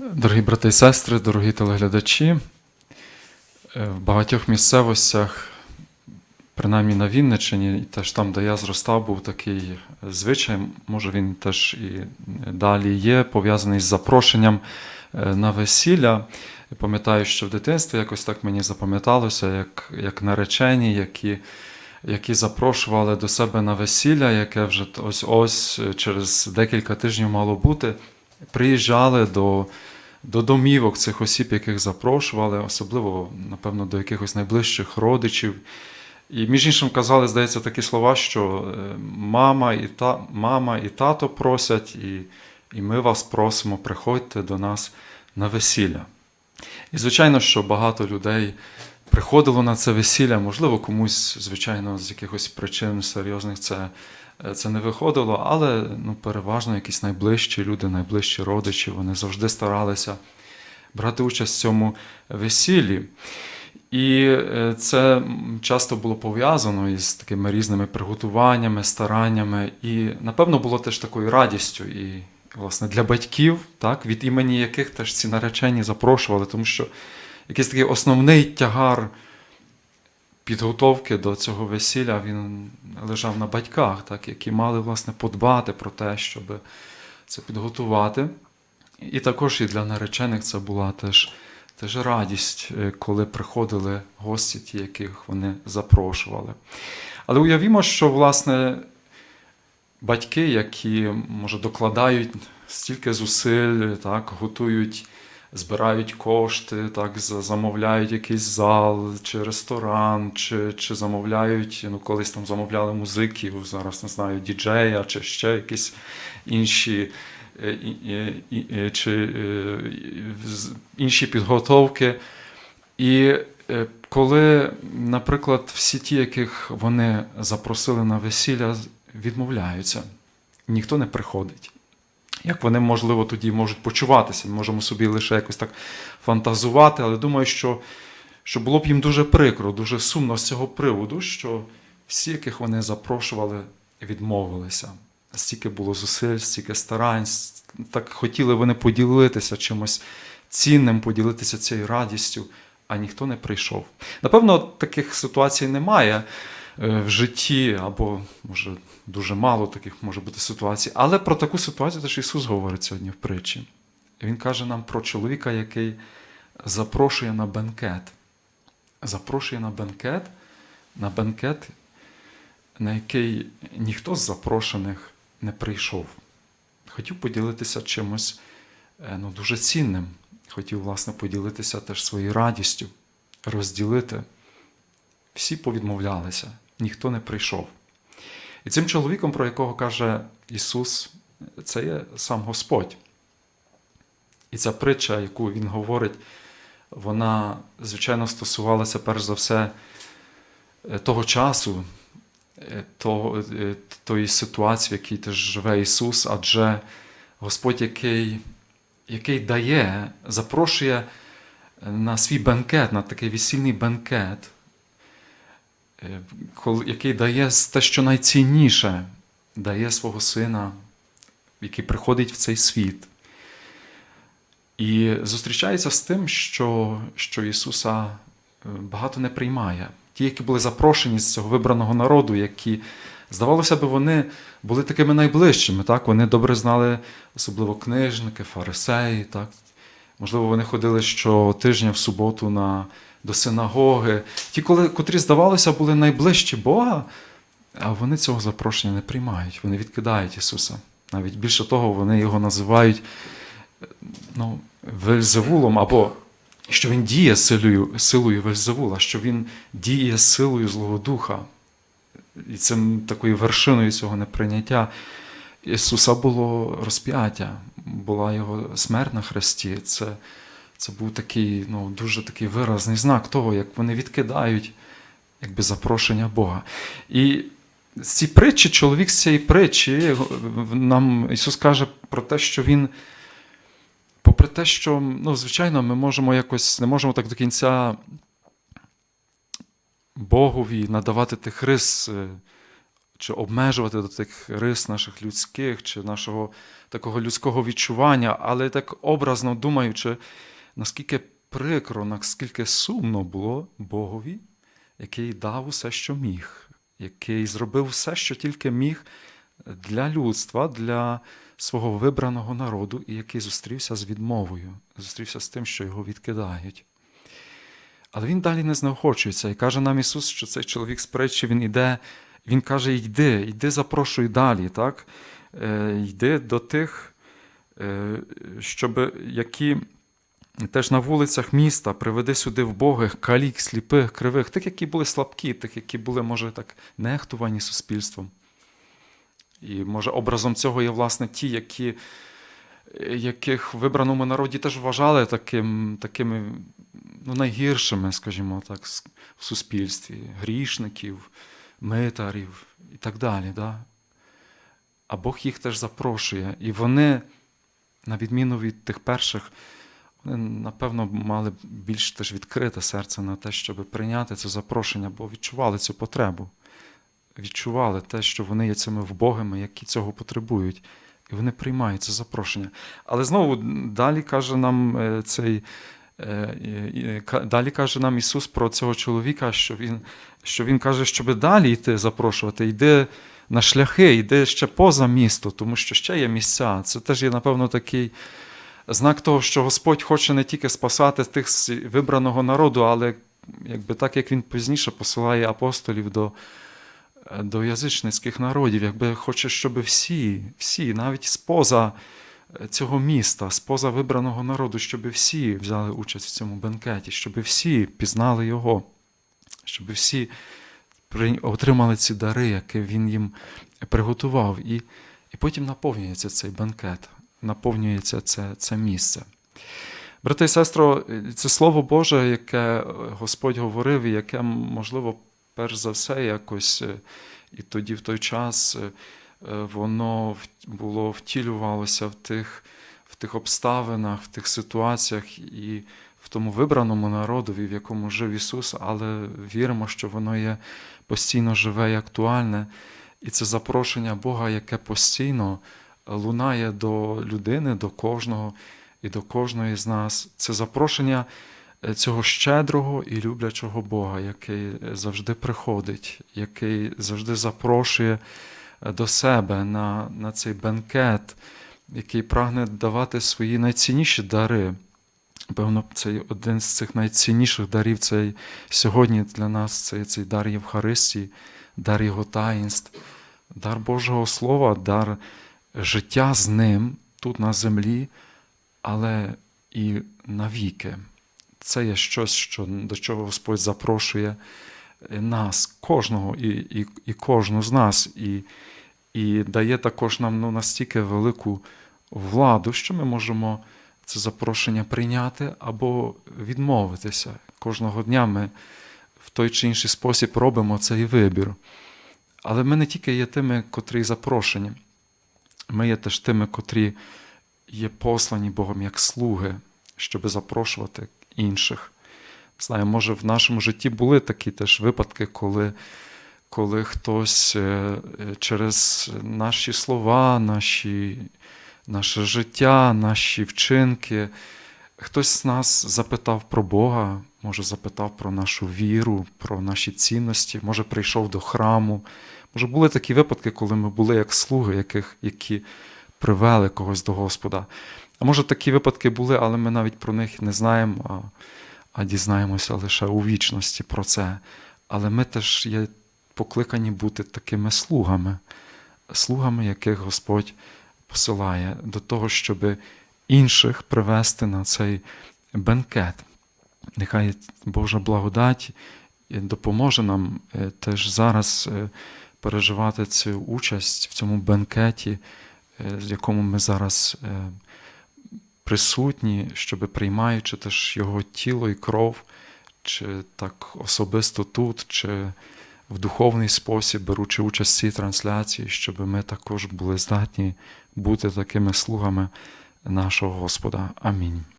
Дорогі брати і сестри, дорогі телеглядачі, е, в багатьох місцевостях, принаймні на Вінниччині, і теж там, де я зростав, був такий звичай, може він теж і далі є, пов'язаний з запрошенням е, на весілля. Пам'ятаю, що в дитинстві якось так мені запам'яталося, як, як наречені, які, які запрошували до себе на весілля, яке вже ось ось через декілька тижнів мало бути приїжджали до, до домівок цих осіб, яких запрошували, особливо, напевно, до якихось найближчих родичів. І між іншим казали, здається, такі слова, що е, мама і, та, мама і тато просять, і, і ми вас просимо, приходьте до нас на весілля. І, звичайно, що багато людей приходило на це весілля, можливо, комусь, звичайно, з якихось причин серйозних це це не виходило, але ну, переважно якісь найближчі люди, найближчі родичі, вони завжди старалися брати участь в цьому весіллі. І е, це часто було пов'язано із такими різними приготуваннями, стараннями, і, напевно, було теж такою радістю. І, власне, для батьків, так, від імені яких теж ці наречені запрошували, тому що якийсь такий основний тягар підготовки до цього весілля він лежав на батьках, так, які мали власне подбати про те, щоб це підготувати. І також і для наречених це була теж, теж радість, е, коли приходили гості, ті, яких вони запрошували. Але уявімо, що власне батьки, які може докладають стільки зусиль, так, готують збирають кошти, так, замовляють якийсь зал чи ресторан, чи чи замовляють, ну колись там замовляли музиків, зараз не знаю, діджея, чи ще якісь інші е, чи е, інші підготовки. І е, коли, наприклад, всі ті, яких вони запросили на весілля, відмовляються, ніхто не приходить. Як вони, можливо, тоді можуть почуватися, ми можемо собі лише якось так фантазувати, але думаю, що що було б їм дуже прикро, дуже сумно з цього приводу, що всі, яких вони запрошували, відмовилися. Стільки було зусиль, стільки старань, так хотіли вони поділитися чимось цінним, поділитися цією радістю, а ніхто не прийшов. Напевно, таких ситуацій немає. Е, в житті, або, може, дуже мало таких може бути ситуацій. Але про таку ситуацію теж Ісус говорить сьогодні в притчі. Він каже нам про чоловіка, який запрошує на бенкет. Запрошує на бенкет, на бенкет, на який ніхто з запрошених не прийшов. Хотів поділитися чимось е, ну, дуже цінним. Хотів, власне, поділитися теж своєю радістю, розділити. Всі повідмовлялися, ніхто не прийшов. І цим чоловіком, про якого каже Ісус, це є сам Господь. І ця притча, яку Він говорить, вона, звичайно, стосувалася перш за все е, того часу, е, е, тої ситуації, в якій теж живе Ісус, адже Господь, який, який дає, запрошує на свій бенкет, на такий весільний бенкет. Е, який дає те, що найцінніше, дає свого сина, який приходить в цей світ. І зустрічається з тим, що що Ісуса е, багато не приймає. Ті, які були запрошені з цього вибраного народу, які, здавалося б, вони були такими найближчими. Так? Вони добре знали, особливо книжники, фарисеї. Так? Можливо, вони ходили щотижня в суботу на до синагоги. Ті, коли, котрі, здавалося, були найближчі Бога, а вони цього запрошення не приймають. Вони відкидають Ісуса. Навіть більше того, вони його називають ну, Вельзевулом, або що Він діє силою силою Вельзевула, що Він діє силою Злого Духа. І цим такою вершиною цього неприйняття Ісуса було розп'яття, була Його смерть на хресті. Це це був такий ну, дуже такий виразний знак того, як вони відкидають якби, запрошення Бога. І цієї притчі, чоловік з цієї притчі, нам Ісус каже про те, що Він, попри те, що, ну, звичайно, ми можемо якось не можемо так до кінця Богові надавати тих рис, е, чи обмежувати до тих рис наших людських, чи нашого такого людського відчування, але так образно думаючи, наскільки прикро, наскільки сумно було Богові, який дав усе, що міг, який зробив все, що тільки міг для людства, для свого вибраного народу, і який зустрівся з відмовою, зустрівся з тим, що його відкидають. Але він далі не знеохочується і каже нам Ісус, що цей чоловік з притчі, він іде, він каже: йди, йди, запрошуй далі, так? Е, йди до тих, е, щоб які теж на вулицях міста приведи сюди вбогих, калік, сліпих, кривих, тих, які були слабкі, тих, які були, може, так нехтувані суспільством. І може образом цього є, власне, ті, які, яких в вибраному народі теж вважали таким, такими ну, найгіршими, скажімо так, в суспільстві, грішників, митарів і так далі. Да? А Бог їх теж запрошує. І вони, на відміну від тих перших, вони, напевно, мали більш теж відкрите серце на те, щоб прийняти це запрошення, бо відчували цю потребу. Відчували те, що вони є цими вбогими, які цього потребують. І вони приймають це запрошення. Але знову далі каже нам е, цей. Далі каже нам Ісус про цього чоловіка, що Він що він каже, щоб далі йти запрошувати, йди на шляхи, йди ще поза місто, тому що ще є місця. Це теж є, напевно, такий знак того, що Господь хоче не тільки спасати тих вибраного народу, але якби так, як Він пізніше посилає апостолів до до язичницьких народів, якби хоче, щоб всі, всі, навіть споза цього міста, споза вибраного народу, щоб всі взяли участь в цьому бенкеті, щоб всі пізнали його, щоб всі отримали ці дари, які він їм приготував. І і потім наповнюється цей бенкет, наповнюється це, це місце. Брати і сестро, це Слово Боже, яке Господь говорив, і яке, можливо, перш за все, якось і тоді в той час воно було втілювалося в тих в тих обставинах, в тих ситуаціях і в тому вибраному народові, в якому жив Ісус, але віримо, що воно є постійно живе і актуальне. І це запрошення Бога, яке постійно лунає до людини, до кожного і до кожної з нас. Це запрошення цього щедрого і люблячого Бога, який завжди приходить, який завжди запрошує до себе на, на цей бенкет, який прагне давати свої найцінніші дари. Певно, це один з цих найцінніших дарів це сьогодні для нас це цей дар Євхаристії, дар Його таїнств, дар Божого Слова, дар життя з Ним тут на землі, але і навіки. Це є щось, що, до чого Господь запрошує нас, кожного і і, і кожну з нас, і і дає також нам ну, настільки велику владу, що ми можемо це запрошення прийняти або відмовитися. Кожного дня ми в той чи інший спосіб робимо цей вибір. Але ми не тільки є тими, котрі запрошені, ми є теж тими, котрі є послані Богом як слуги, щоб запрошувати інших. Знаю, може, в нашому житті були такі теж випадки, коли коли хтось через наші слова, наші, наше життя, наші вчинки, хтось з нас запитав про Бога, може запитав про нашу віру, про наші цінності, може прийшов до храму. Може, були такі випадки, коли ми були як слуги, яких, які привели когось до Господа. А може, такі випадки були, але ми навіть про них не знаємо, а дізнаємося лише у вічності про це. Але ми теж є покликані бути такими слугами, слугами, яких Господь посилає до того, щоб інших привести на цей бенкет. Нехай Божа благодать допоможе нам теж зараз переживати цю участь в цьому бенкеті, в якому ми зараз присутні, щоб приймаючи теж його тіло і кров, чи так особисто тут, чи в духовний спосіб, беручи участь в цій трансляції, щоб ми також були здатні бути такими слугами нашого Господа. Амінь.